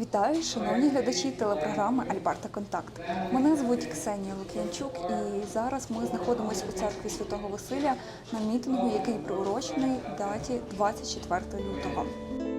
Вітаю, шановні глядачі телепрограми Альбарта Контакт. Мене звуть Ксенія Лук'янчук, і зараз ми знаходимося у церкві Святого Василя на мітингу, який приурочений даті 24 лютого. –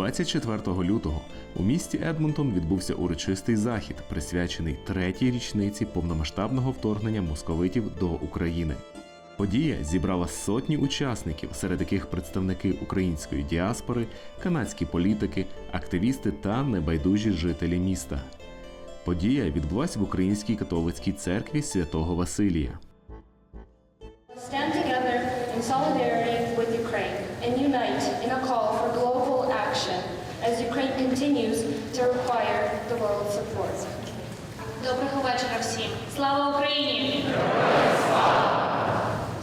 24 лютого у місті Едмонтон відбувся урочистий захід, присвячений третій річниці повномасштабного вторгнення московитів до України. Подія зібрала сотні учасників, серед яких представники української діаспори, канадські політики, активісти та небайдужі жителі міста. Подія відбулася в Українській католицькій церкві святого Василія. Stand together in solidarity with Ukraine and unite continues to require the world's support. Доброго вечора всім. Слава Україні!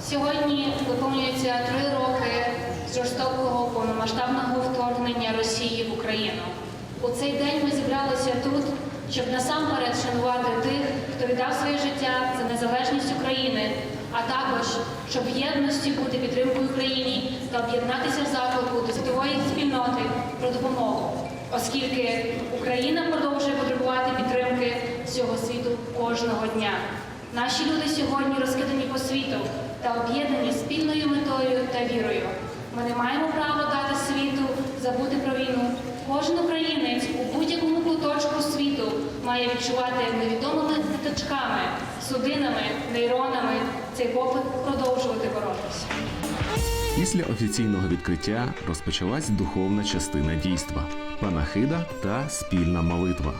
Сьогодні виповнюється три роки жорстокого повномасштабного вторгнення Росії в Україну. У цей день ми зібралися тут, щоб насамперед шанувати тих, хто віддав своє життя за незалежність України, а також щоб в єдності бути підтримкою Україні та об'єднатися в заклику до світової спільноти про допомогу, оскільки Україна продовжує потребувати підтримки всього світу кожного дня. Наші люди сьогодні розкидані по світу та об'єднані спільною метою та вірою. Ми не маємо права дати світу забути про війну. Кожен українець у будь-якому куточку світу має відчувати невідомими ниточками, судинами, нейронами цей попит продовжувати боротися. Після офіційного відкриття розпочалась духовна частина дійства панахида та спільна молитва.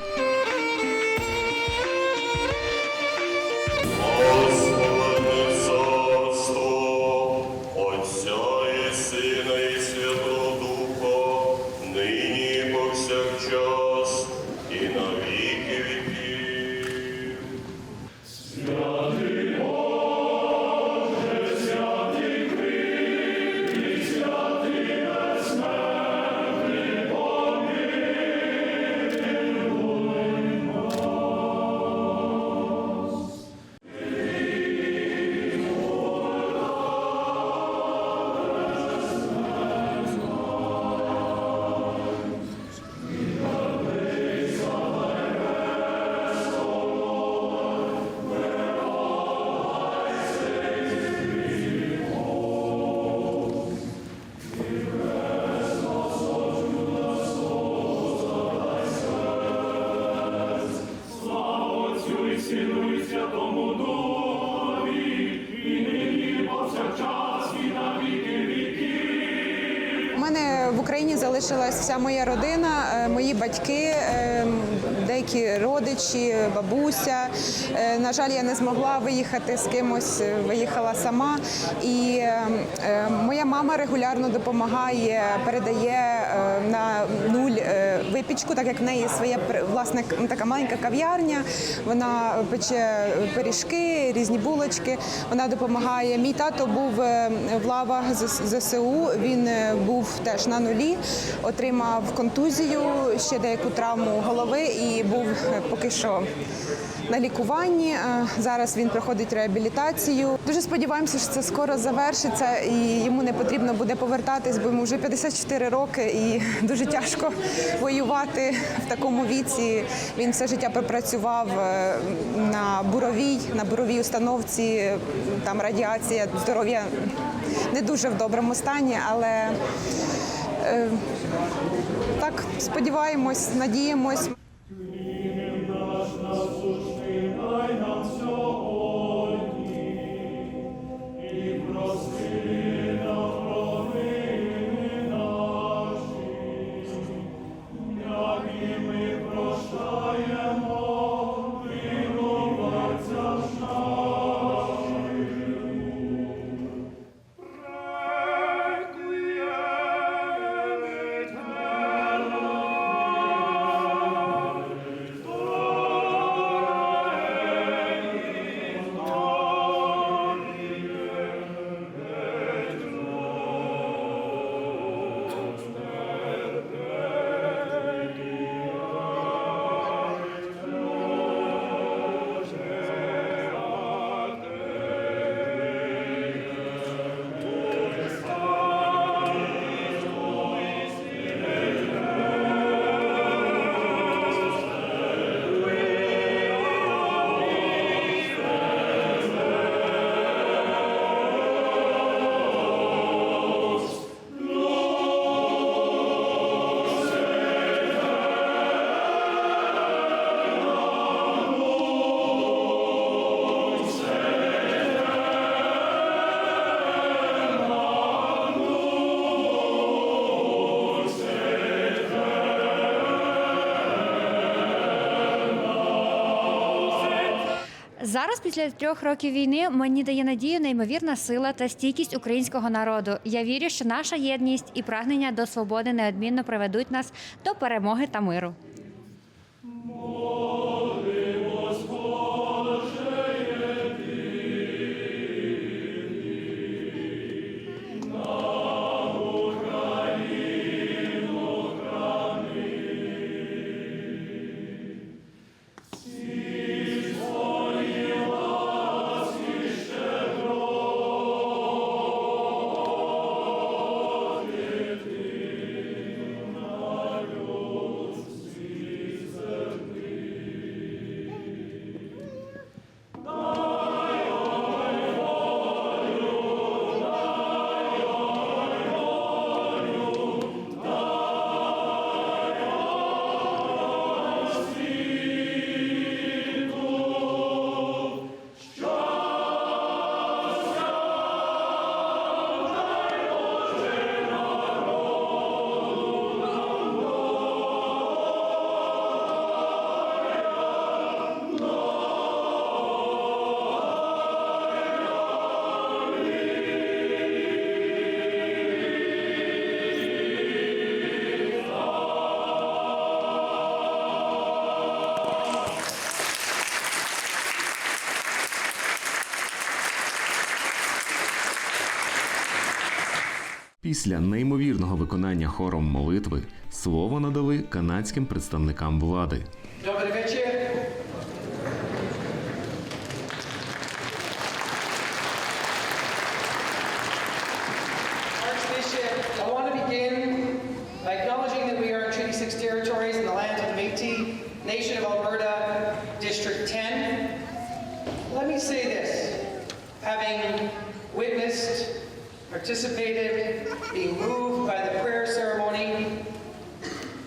моя родина батьки, е, деякі родичі, бабуся. Е, На жаль, я не змогла виїхати з кимось, е, виїхала сама. І е, е, моя мама регулярно допомагає, передає е, на нуль е, випічку, так як в неї своя власне така маленька кав'ярня. Вона пече пиріжки, різні булочки. Вона допомагає. Мій тато був е, в лавах ЗСУ. Він е, був теж на нулі, отримав контузію, ще деяку травму голови і був е, поки що на лікуванні. Е, Зараз він проходить реабілітацію. Дуже сподіваємося, що це скоро завершиться, і йому не потрібно буде повертатись, бо йому вже 54 роки і дуже тяжко воювати в такому віці. Він все життя пропрацював е, на буровій, на буровій установці. Там радіація, здоров'я не дуже в доброму стані, але так сподіваємось, надіємось. Зараз, після трьох років війни, мені дає надію неймовірна сила та стійкість українського народу. Я вірю, що наша єдність і прагнення до свободи неодмінно приведуть нас до перемоги та миру. Після неймовірного виконання хором молитви слово надали канадським представникам влади. Participated, being moved by the prayer ceremony,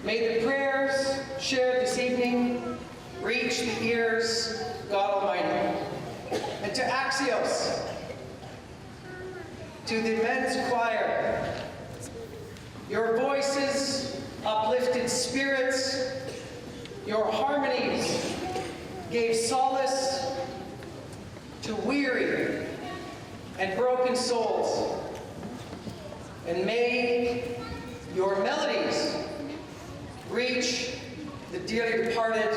May the prayers shared this evening reach the ears of God Almighty. And to Axios, to the men's choir, your voices uplifted spirits, your harmonies gave solace to weary and broken souls. And may your melodies reach the dearly departed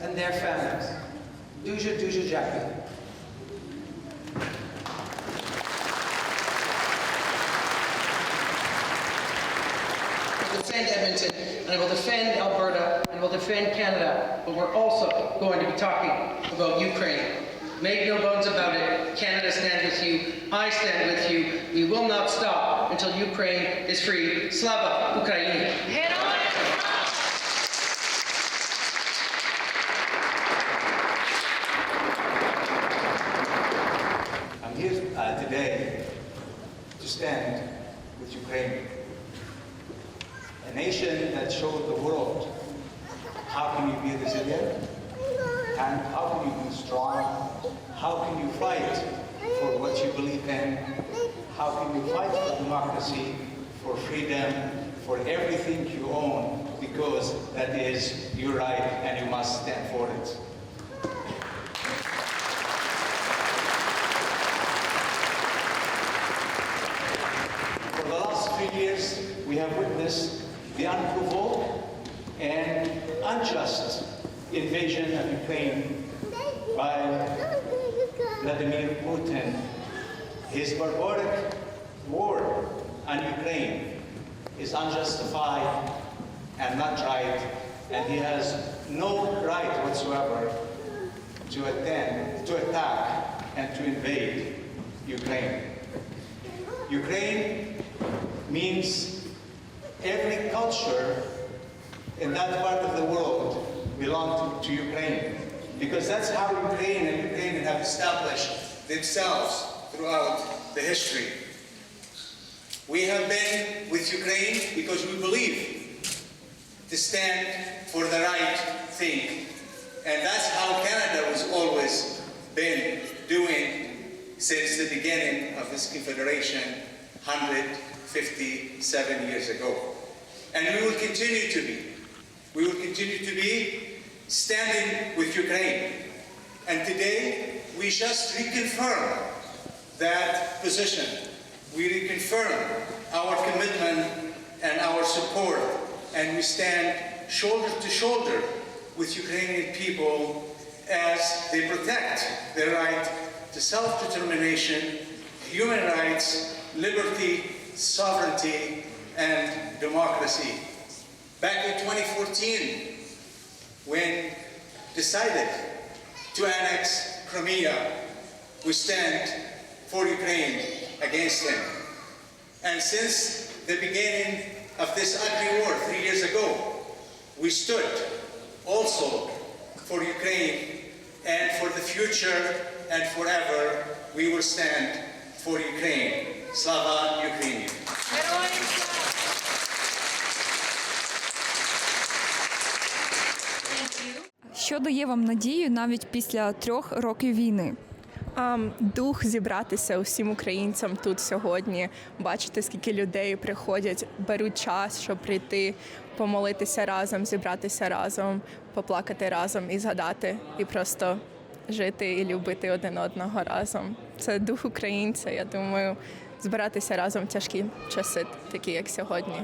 and their families. Duja Duja Jackie. I defend Edmonton, and I will defend Alberta, and will defend Canada, but we're also going to be talking about Ukraine. Make no bones about it. Canada stands with you. I stand with you. We will not stop until Ukraine is free. Slava Ukraini. I'm here uh, today to stand with Ukraine, a nation that showed the world how can you be resilient and how can you be strong, how can you fight for what you believe in, how can you fight for democracy, for freedom, for everything you own, because that is your right and you must stand for it. For the last three years, we have witnessed the unprovoked and unjust invasion of Ukraine by Vladimir Putin. His barbaric war on Ukraine is unjustified and not right, and he has no right whatsoever to attend, to attack, and to invade Ukraine. Ukraine means every culture in that part of the world belong to, to Ukraine. Because that's how Ukraine and Ukraine have established themselves throughout the history. We have been with Ukraine because we believe to stand for the right thing. And that's how Canada has always been doing since the beginning of this confederation 157 years ago. And we will continue to be. We will continue to be standing with Ukraine And today, we just reconfirm that position. We reconfirm our commitment and our support, and we stand shoulder to shoulder with Ukrainian people as they protect their right to self-determination, human rights, liberty, sovereignty, and democracy. Back in 2014, when decided to annex Crimea, we stand for Ukraine against them. And since the beginning of this ugly war three years ago, we stood also for Ukraine and for the future and forever we will stand for Ukraine. Slava Ukraini! Що дає вам надію навіть після трьох років війни? Дух зібратися усім українцям тут сьогодні, бачити, скільки людей приходять, беруть час, щоб прийти, помолитися разом, зібратися разом, поплакати разом і згадати, і просто жити і любити один одного разом. Це дух українця. Я думаю, збиратися разом в тяжкі часи, такі як сьогодні.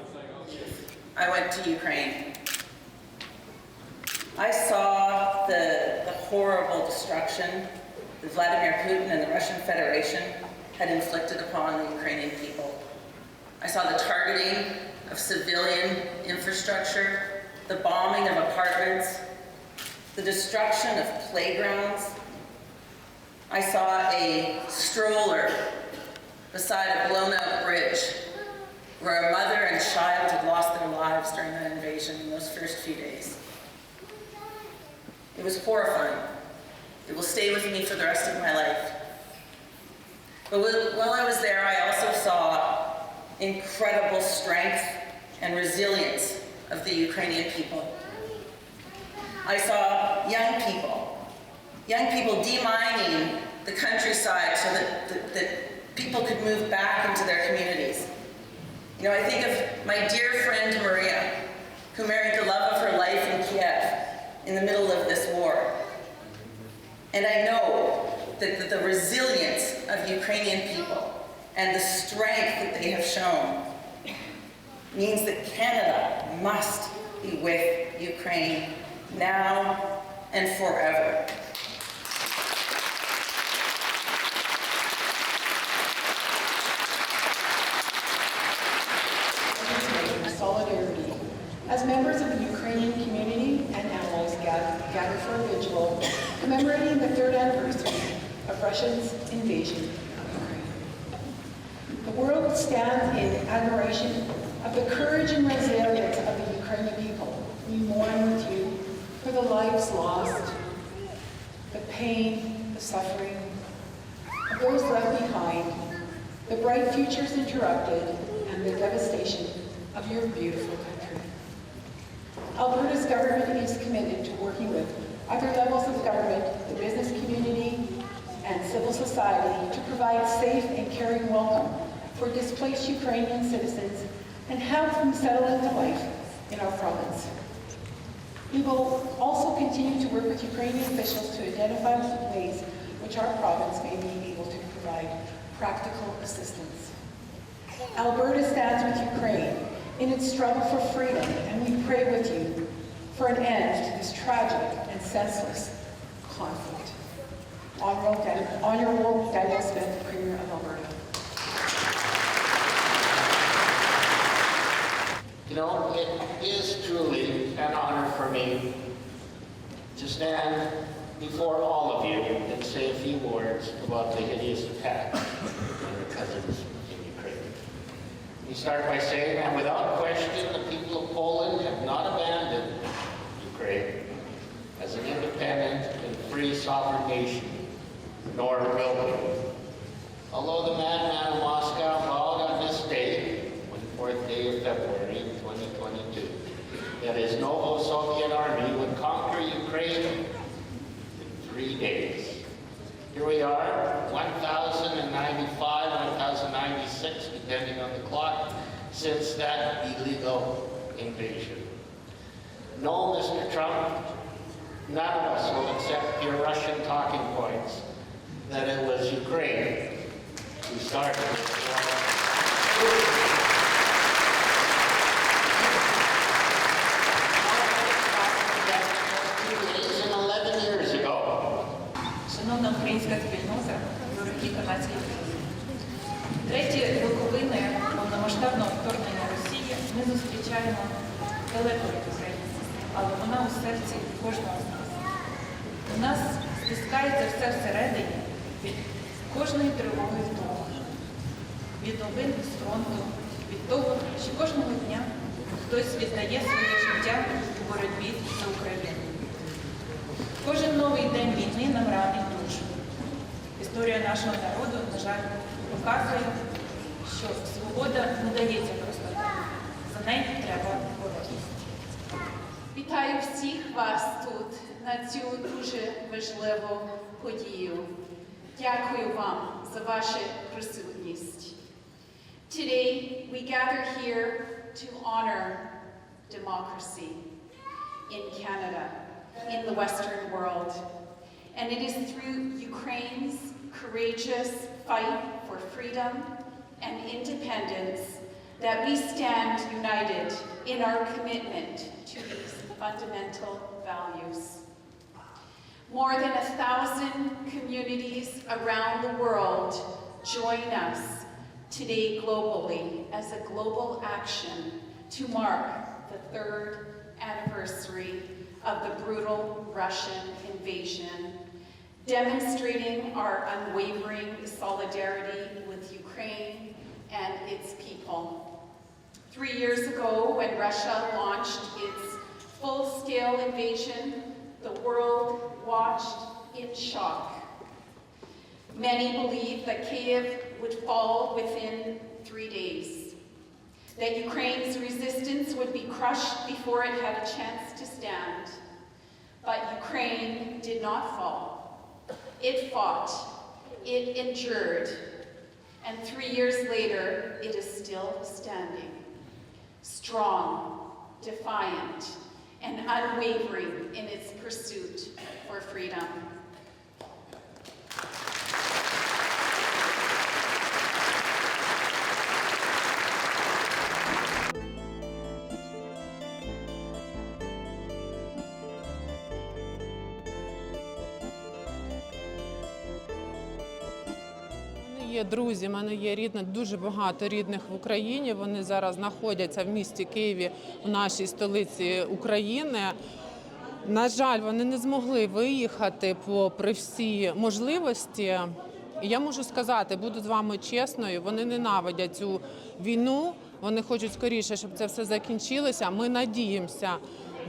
I went to Ukraine. I saw the, the horrible destruction Vladimir Putin and the Russian Federation had inflicted upon the Ukrainian people. I saw the targeting of civilian infrastructure, the bombing of apartments, the destruction of playgrounds. I saw a stroller beside a blown out bridge where a mother and child had lost their lives during that invasion in those first few days. It was horrifying. It will stay with me for the rest of my life. But while I was there, I also saw incredible strength and resilience of the Ukrainian people. I saw young people, young people demining the countryside so that, that, that people could move back into their communities. You know, I think of my dear friend Maria, who married the love of her life in Kiev in the middle of this war. And I know that, the resilience of Ukrainian people and the strength that they have shown means that Canada must be with Ukraine now and forever. solidarity. As members of the Ukrainian community and allies gather gather for a vigil commemorating the third anniversary of Russia's invasion of Ukraine. The world stands in admiration of the courage and resilience of the Ukrainian people. We mourn with you for the lives lost, the pain, the suffering of those left behind, the bright futures interrupted, and the devastation of your beautiful country. Alberta's government is committed to working with other levels of government, the business community, and civil society to provide safe and caring welcome for displaced Ukrainian citizens and help them settle into life in our province. We will also continue to work with Ukrainian officials to identify ways which our province may be able to provide practical assistance. Alberta stands with Ukraine in its struggle for freedom, and we pray with you for an end to this tragic and senseless conflict. Honorable Dan- Honorable Daniel Smith, Premier of Alberta. You know, it is truly an honor for me to stand before all of you and say a few words about the hideous attack on our cousins in Ukraine. We start by saying that without question, the people of Poland have not abandoned Ukraine as an independent and free sovereign nation, nor will we. Although the madman of Moscow vowed on this day, 24th day of February 2022, that his noble Soviet army would conquer Ukraine in three days. Here we are, 1,095, 1,096, depending on the clock, since that illegal invasion. No, Mr. Trump, none of us will accept your Russian talking points that it was Ukraine who started this war. Days and 11 years ago. Шановна українська спільнота, дорогі канадські друзі. Треті роковини повномасштабного вторгнення Росії ми зустрічаємо далеко від України, але вона у серці кожного з нас. У нас стискається все всередині від кожної тривоги вдома, від новин з фронту, від того, що кожного дня хтось віддає своє життя у боротьбі за Україну. Кожен новий день війни нам ранить душу. Історія нашого народу, на жаль, показує, що свобода не дається просто. За неї треба. Вітаю всіх вас тут на цю дуже важливу подію. Дякую вам за вашу присутність. Today we gather here to honor democracy in Canada, in the Western world. And it is through Ukraine's courageous fight for freedom and independence that we stand united in our commitment to these fundamental values. More than a thousand communities around the world join us today globally as a global action to mark the third anniversary of the brutal Russian invasion, demonstrating our unwavering solidarity with Ukraine and its people. Three years ago, when Russia launched its full-scale invasion, the world watched in shock. Many believed that Kiev would fall within three days, that Ukraine's resistance would be crushed before it had a chance to stand. But Ukraine did not fall. It fought, it endured, and three years later, it is still standing. Strong, defiant, and unwavering in its pursuit for freedom. Друзі, в мене є рідне, дуже багато рідних в Україні. Вони зараз знаходяться в місті Києві, в нашій столиці України. На жаль, вони не змогли виїхати попри всі можливості. І я можу сказати, буду з вами чесною, вони ненавидять цю війну. Вони хочуть скоріше, щоб це все закінчилося. Ми надіємося,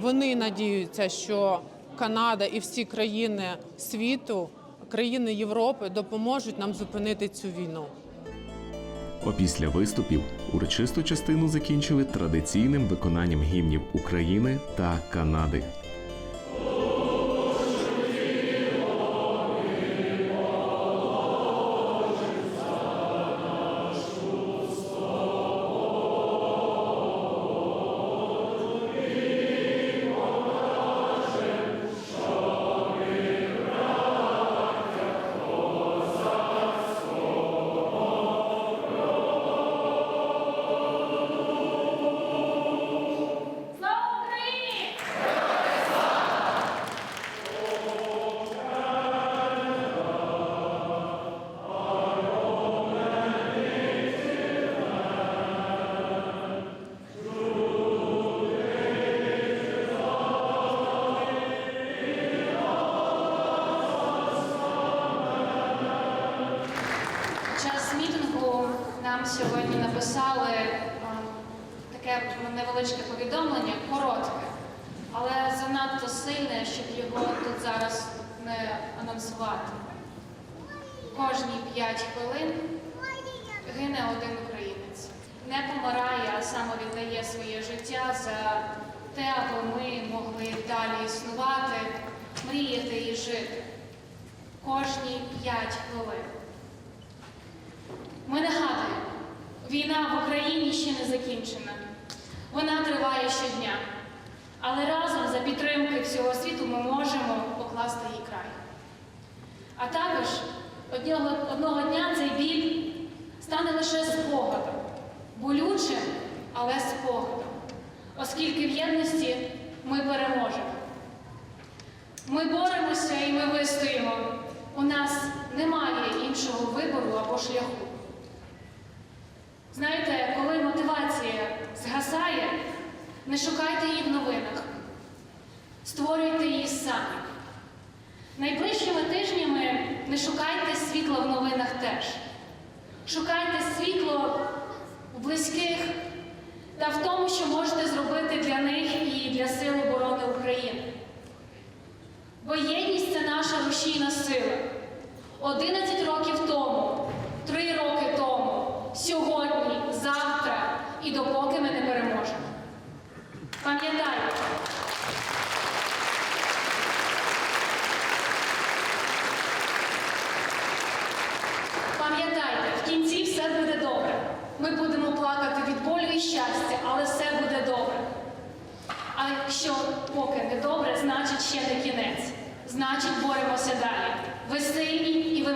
вони надіються, що Канада і всі країни світу, країни Європи допоможуть нам зупинити цю війну. Опісля виступів урочисту частину закінчили традиційним виконанням гімнів України та Канади. Сьогодні написали таке невеличке повідомлення, коротке, але занадто сильне, щоб його тут зараз не анонсувати. Кожні п'ять хвилин гине один українець. Не помирає, а самовіддає своє життя за те, аби ми могли далі існувати, мріяти і жити. Кожні п'ять хвилин. Ми нагадуємо, війна в Україні ще не закінчена. Вона триває щодня. Але разом за підтримки всього світу ми можемо покласти їй край. А також одного, дня цей біль стане лише спогадом, болючим, але спогадом, оскільки в єдності ми переможемо. Ми боремося і ми вистоїмо. У нас немає іншого вибору або шляху. Знаєте, коли мотивація згасає, не шукайте її в новинах, створюйте її самі. Найближчими тижнями не шукайте світла в новинах теж. Шукайте світло в близьких та в тому, що можете зробити для них і для Сил оборони України. Бо єдність це наша рушійна сила. 11 років тому, 3 роки тому, сьогодні, завтра і допоки ми не переможемо. Пам'ятайте, пам'ятайте, в кінці все буде добре. Ми будемо плакати від болю і щастя, але все буде добре. А якщо поки не добре, значить ще не кінець. Значить, боремося далі. Ви сильні і ви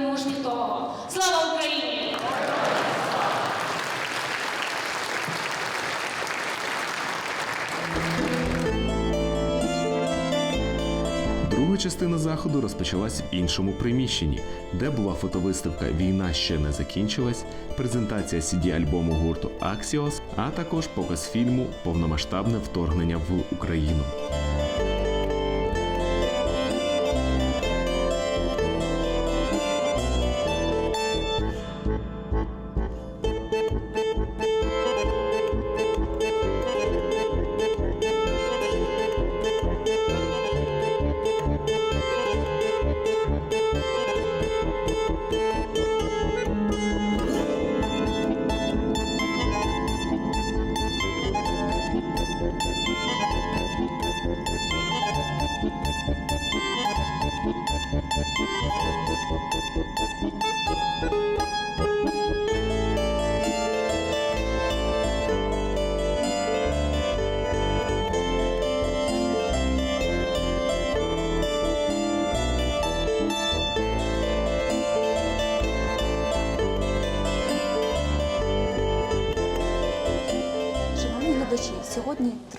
Друга частина заходу розпочалась в іншому приміщенні, де була фотовиставка Війна ще не закінчилась, презентація cd альбому гурту Axios, а також показ фільму Повномасштабне вторгнення в Україну.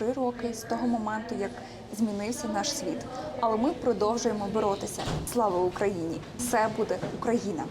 Три роки з того моменту, як змінився наш світ. Але ми продовжуємо боротися. Слава Україні! Все буде Україна!